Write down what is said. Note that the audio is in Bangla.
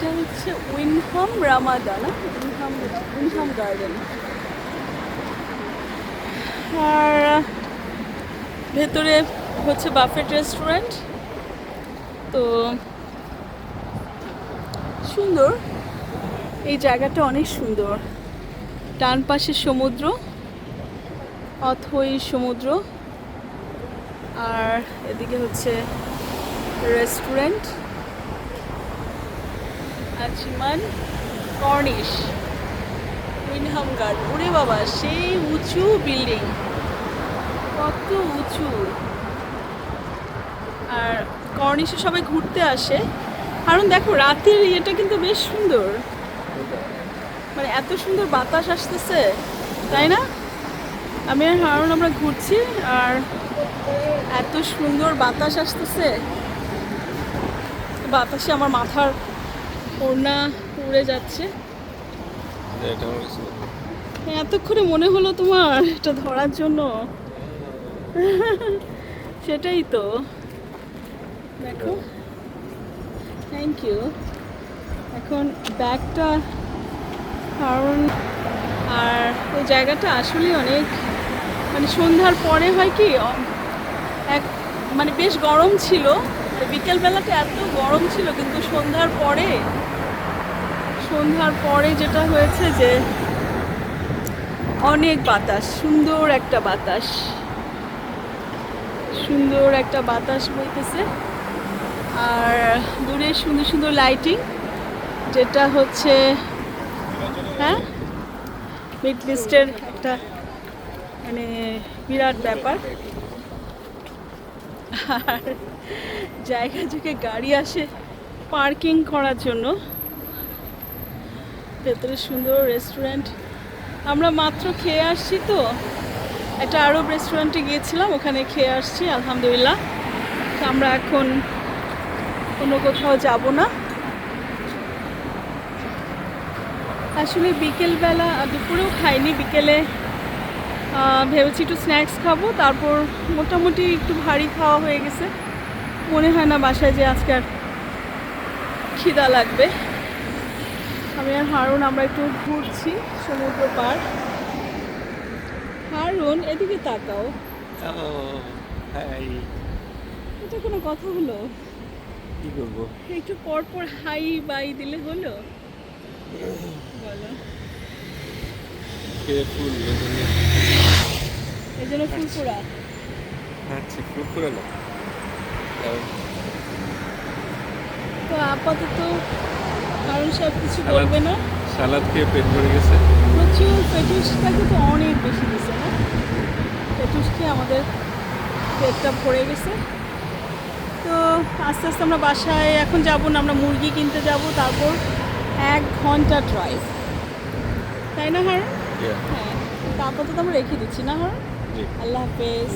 এটা হচ্ছে উইনহাম রামাদা না উইনহাম উইনহাম গার্ডেন। আর, ভেতরে হচ্ছে বাফেট রেস্টুরেন্ট। তো, সুন্দর। এই জায়গাটা অনেক সুন্দর। ডান পাশে সমুদ্র, অথই সমুদ্র। আর এদিকে হচ্ছে রেস্টুরেন্ট। আচিমান কর্নিশ উইনহাম গার্ড ওরে বাবা, সেই উঁচু বিল্ডিং কত উঁচু। আর কর্নিশে সবাই ঘুরতে আসে। কারণ দেখো, রাতের ইয়েটা কিন্তু বেশ সুন্দর। মানে এত সুন্দর বাতাস আসতেছে, তাই না? আমি আর হারুন আমরা ঘুরছি, আর এত সুন্দর বাতাস আসতেছে। বাতাসে আমার মাথার ওড়না উড়ে যাচ্ছে। এটা এতক্ষণে মনে হলো তোমার এটা ধরার জন্য। সেটাই তো। দেখো। থ্যাংক ইউ এখন ব্যাগটা কারণ আর ওই জায়গাটা আসলে অনেক মানে সন্ধ্যার পরে হয় কি এক মানে বেশ গরম ছিল। আর বিকেলবেলাটা এত গরম ছিল, কিন্তু সন্ধ্যার পরে সন্ধ্যার পরে যেটা হয়েছে যে, অনেক বাতাস, সুন্দর একটা বাতাস। সুন্দর একটা বাতাস বইতেছে। আর দূরে সুন্দর সুন্দর লাইটিং যেটা হচ্ছে হ্যাঁ? মিড লিস্টের একটা মানে বিরাট ব্যাপার। আর জায়গা থেকে গাড়ি আসে পার্কিং করার জন্য। ভেতরে সুন্দর রেস্টুরেন্ট আমরা মাত্র খেয়ে আসছি তো। একটা আরব রেস্টুরেন্টে গিয়েছিলাম, ওখানে খেয়ে আসছি, আলহামদুলিল্লাহ। তো আমরা এখন অন্য কোথাও যাব না। আসলে বিকেলবেলা দুপুরেও খাইনি, বিকেলে ভেবেছি একটু স্ন্যাক্স খাব। তারপর মোটামুটি একটু ভারী খাওয়া হয়ে গেছে। মনে হয় না বাসায় যে আজকে আর খিদা লাগবে। আমি আর হারুন আমরা একটু ঘুরছি সমুদ্র পার। হারুন এদিকে তাকাও। এটা কোনো কথা হলো? কি করব? একটু পর পর হাই বাই দিলে হলো? বলো। জন্য ফুলপুরা আচ্ছা ফুল করে না তো আপাতত কারণ সব কিছু। বলবে না। সালাদ খেয়ে পেট ভরে গেছে। প্রচুর পেটুসটাকে তো অনেক বেশি দিছে না? পেটুস খেয়ে আমাদের পেটটা ভরে গেছে। তো আস্তে আস্তে আমরা বাসায় এখন যাব না আমরা মুরগি কিনতে যাব তারপর এক ঘণ্টা ড্রাইভ তাই না হার হ্যাঁ তো আপাতত আমরা রেখে দিচ্ছি না হার জি আল্লাহ হাফেজ।